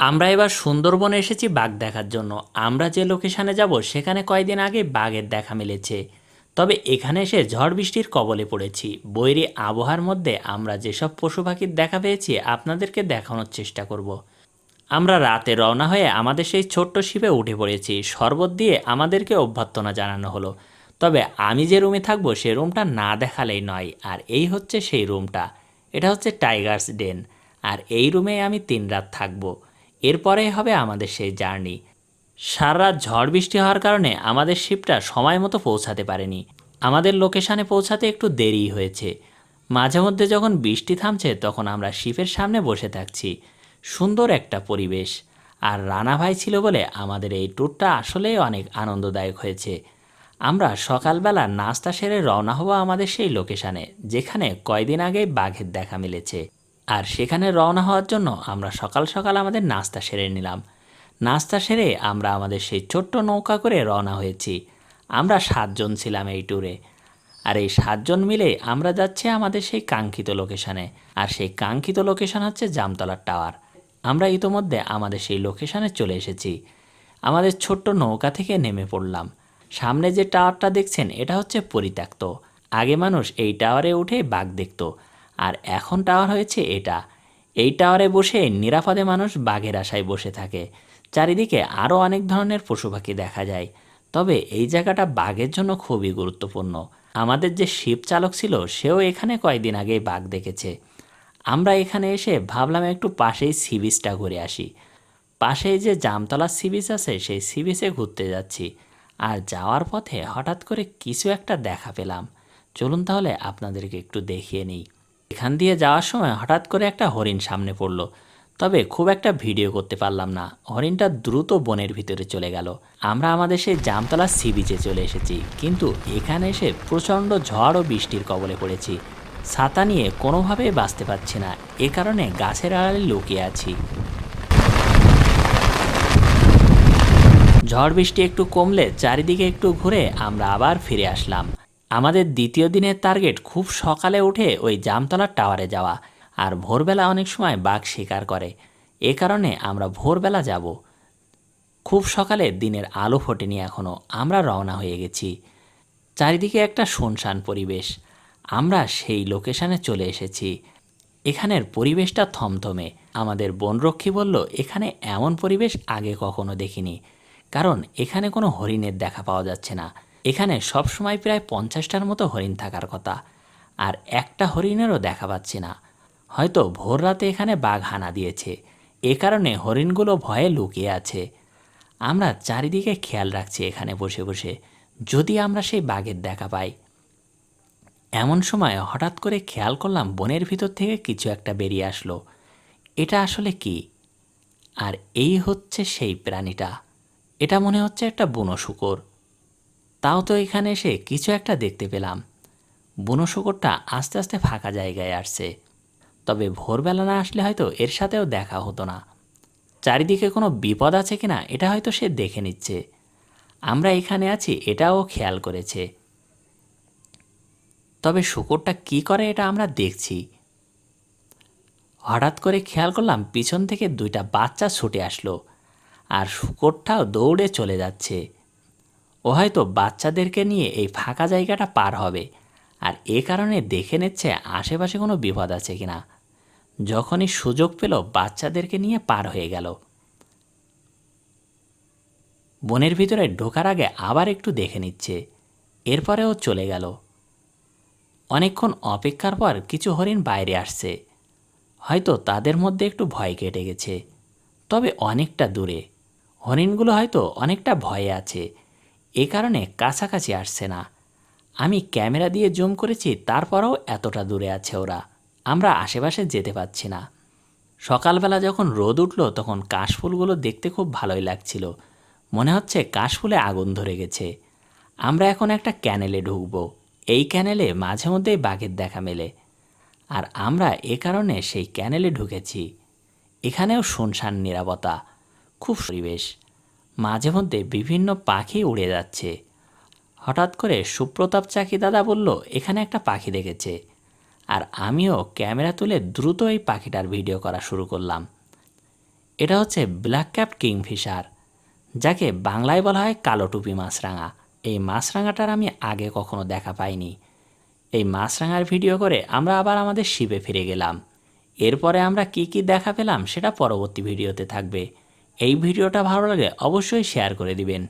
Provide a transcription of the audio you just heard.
আমরা এবার সুন্দরবনে এসেছি বাঘ দেখার জন্য। আমরা যে লোকেশানে যাব, সেখানে কয়েকদিন আগে বাঘের দেখা মিলেছে। তবে এখানে এসে ঝড় বৃষ্টির কবলে পড়েছি। বৈরী আবহাওয়ার মধ্যে আমরা যেসব পশু পাখির দেখা পেয়েছি, আপনাদেরকে দেখানোর চেষ্টা করব। আমরা রাতে রওনা হয়ে আমাদের সেই ছোট্ট শিপে উঠে পড়েছি। শরবত দিয়ে আমাদেরকে অভ্যর্থনা জানানো হলো। তবে আমি যে রুমে থাকব, সে রুমটা না দেখালেই নয়। আর এই হচ্ছে সেই রুমটা। এটা হচ্ছে টাইগার্স ডেন। আর এই রুমে আমি তিন রাত থাকব। এরপরে হবে আমাদের সেই জার্নি। সারা ঝড় বৃষ্টি হওয়ার কারণে আমাদের শিপটা সময় মতো পৌঁছাতে পারেনি। আমাদের লোকেশানে পৌঁছাতে একটু দেরি হয়েছে। মাঝে মধ্যে যখন বৃষ্টি থামছে, তখন আমরা শিপের সামনে বসে থাকছি। সুন্দর একটা পরিবেশ। আর রানা ভাই ছিল বলে আমাদের এই ট্যুরটা আসলেই অনেক আনন্দদায়ক হয়েছে। আমরা সকালবেলা নাস্তা সেরে রওনা হব আমাদের সেই লোকেশানে, যেখানে কয়দিন আগেই বাঘের দেখা মিলেছে। আর সেখানে রওনা হওয়ার জন্য আমরা সকাল সকাল আমাদের নাস্তা সেরে নিলাম। নাস্তা সেরে আমরা আমাদের সেই ছোট্ট নৌকা করে রওনা হয়েছি। আমরা সাতজন ছিলাম এই ট্যুরে আর এই সাতজন মিলে আমরা যাচ্ছি আমাদের সেই কাঙ্ক্ষিত লোকেশানে আর সেই কাঙ্ক্ষিত লোকেশান হচ্ছে জামতলার টাওয়ার আমরা ইতোমধ্যে আমাদের সেই লোকেশানে চলে এসেছি। আমাদের ছোট্ট নৌকা থেকে নেমে পড়লাম। সামনে যে টাওয়ারটা দেখছেন, এটা হচ্ছে পরিত্যক্ত। আগে মানুষ এই টাওয়ারে উঠে বাঘ দেখতো। আর এখন টাওয়ার হয়েছে এটা। এই টাওয়ারে বসে নিরাপদে মানুষ বাঘের আশায় বসে থাকে। চারিদিকে আরও অনেক ধরনের পশু পাখি দেখা যায়। তবে এই জায়গাটা বাঘের জন্য খুবই গুরুত্বপূর্ণ। আমাদের যে শিপ চালক ছিল, সেও এখানে কয়েকদিন আগেই বাঘ দেখেছে। আমরা এখানে এসে ভাবলাম একটু পাশেই সি বিচটা ঘুরে আসি। পাশেই যে জামতলা সি বিচ আছে, সেই সি বিচে ঘুরতে যাচ্ছি। আর যাওয়ার পথে হঠাৎ করে কিছু একটা দেখা পেলাম। চলুন তাহলে আপনাদেরকে একটু দেখিয়ে নিই। এখান দিয়ে যাওয়ার সময় হঠাৎ করে একটা হরিণ সামনে পড়ল। তবে খুব একটা ভিডিও করতে পারলাম না। হরিণটা দ্রুত বনের ভিতরে চলে গেল। আমরা আমাদের সেই জামতলা সি বিচে চলে এসেছি। কিন্তু এখানে এসে প্রচণ্ড ঝড় ও বৃষ্টির কবলে পড়েছি। ছাতা নিয়ে কোনোভাবেই বাঁচতে পারছি না। এ কারণে গাছের আড়ালে লুকিয়ে আছি। ঝড় বৃষ্টি একটু কমলে চারিদিকে একটু ঘুরে আমরা আবার ফিরে আসলাম। আমাদের দ্বিতীয় দিনের টার্গেট খুব সকালে উঠে ওই জামতলার টাওয়ারে যাওয়া, আর ভোরবেলা অনেক সময় বাঘ শিকার করে। এ কারণে আমরা ভোরবেলা যাব। খুব সকালে দিনের আলো ফোটেনি এখনও আমরা রওনা হয়ে গেছি। চারিদিকে একটা শুনশান পরিবেশ। আমরা সেই লোকেশানে চলে এসেছি। এখানের পরিবেশটা থমথমে। আমাদের বনরক্ষী বলল, এখানে এমন পরিবেশ আগে কখনো দেখিনি। কারণ এখানে কোনো হরিণের দেখা পাওয়া যাচ্ছে না। এখানে সবসময় প্রায় পঞ্চাশটার মতো হরিণ থাকার কথা। আর একটা হরিণেরও দেখা পাচ্ছি না। হয়তো ভোর রাতে এখানে বাঘ হানা দিয়েছে। এ কারণে হরিণগুলো ভয়ে লুকিয়ে আছে। আমরা চারিদিকে খেয়াল রাখছি এখানে বসে বসে, যদি আমরা সেই বাঘের দেখা পাই। এমন সময় হঠাৎ করে খেয়াল করলাম বনের ভিতর থেকে কিছু একটা বেরিয়ে আসলো। এটা আসলে কি? আর এই হচ্ছে সেই প্রাণীটা। এটা মনে হচ্ছে একটা বুনো শুকর। তাও তো এখানে এসে কিছু একটা দেখতে পেলাম। বুনো শুকরটা আস্তে আস্তে ফাঁকা জায়গায় আসছে। তবে ভোরবেলা না আসলে হয়তো এর সাথেও দেখা হতো না। চারিদিকে কোনো বিপদ আছে কি না এটা হয়তো সে দেখে নিচ্ছে। আমরা এখানে আছি এটাও খেয়াল করেছে। তবে শুকরটা কি করে এটা আমরা দেখছি? হঠাৎ করে খেয়াল করলাম পিছন থেকে দুইটা বাচ্চা ছুটে আসলো। আর শুকরটাও দৌড়ে চলে যাচ্ছে। ও হয়তো বাচ্চাদেরকে নিয়ে এই ফাঁকা জায়গাটা পার হবে। আর এ কারণে দেখে নিচ্ছে আশেপাশে কোনো বিপদ আছে কি না যখনই সুযোগ পেল, বাচ্চাদেরকে নিয়ে পার হয়ে গেল। বনের ভিতরে ঢোকার আগে আবার একটু দেখে নিচ্ছে। এরপরেও চলে গেল। অনেকক্ষণ অপেক্ষার পর কিছু হরিণ বাইরে আসছে। হয়তো তাদের মধ্যে একটু ভয় কেটে গেছে। তবে অনেকটা দূরে। হরিণগুলো হয়তো অনেকটা ভয়ে আছে। এ কারণে কাছাকাছি আসছে না। আমি ক্যামেরা দিয়ে জুম করেছি, তারপরেও এতটা দূরে আছে ওরা। আমরা আশেপাশে যেতে পারছি না। সকালবেলা যখন রোদ উঠল, তখন কাশফুলগুলো দেখতে খুব ভালোই লাগছিল। মনে হচ্ছে কাশফুলে আগুন ধরে গেছে। আমরা এখন একটা ক্যানেলে ঢুকব। এই ক্যানেলে মাঝে মধ্যেই বাঘের দেখা মেলে। আর আমরা এ কারণে সেই ক্যানেলে ঢুকেছি। এখানেও শুনশান নিরাপত্তা। খুব পরিবেশ। মাঝে মধ্যে বিভিন্ন পাখি উড়ে যাচ্ছে। হঠাৎ করে সুপ্রতাপ চাকি দাদা বলল, এখানে একটা পাখি দেখেছে। আর আমিও ক্যামেরা তুলে দ্রুত এই পাখিটার ভিডিও করা শুরু করলাম। এটা হচ্ছে ব্ল্যাক ক্যাপ কিংফিশার, যাকে বাংলায় বলা হয় কালো টুপি মাছরাঙা। এই মাছরাঙাটার আমি আগে কখনো দেখা পাইনি। এই মাছরাঙার ভিডিও করে আমরা আবার আমাদের শিপে ফিরে গেলাম। এরপরে আমরা কি কি দেখা পেলাম সেটা পরবর্তী ভিডিওতে থাকবে। এই ভিডিওটা ভালো লাগে অবশ্যই শেয়ার করে দিবেন।